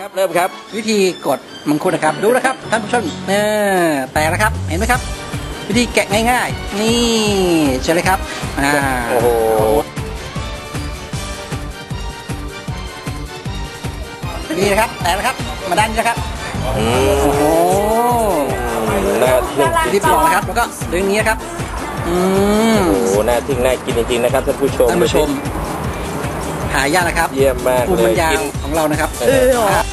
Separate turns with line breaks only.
ครับเริ่มครับ
วิธีกดมังคุดนะครับ ดูนะครับท่านผู้ชมเออแตกแล้วครับเห็นไหมครับ วิธีแกะง่าย ๆ นี่เชิญเลยครับอ่า
โอ้โห
นี่นะครับแตกแล้วครับ มาด้านนี้นะครับ
อืม
โอ้โห
น่าทึ่ง
วิธีปลอกนะครับ แล้วก็ดึงนี้นะครับอืม
โอ้โหน่าทึ่งน่ากินจริงๆนะครับท่านผู้ชม
ท่านผู้ชมหายากนะครับ
เยี่ยมมาก
ปูน
เล
มันยา
กิ
วนของเรานะครับ
เออ
ครับ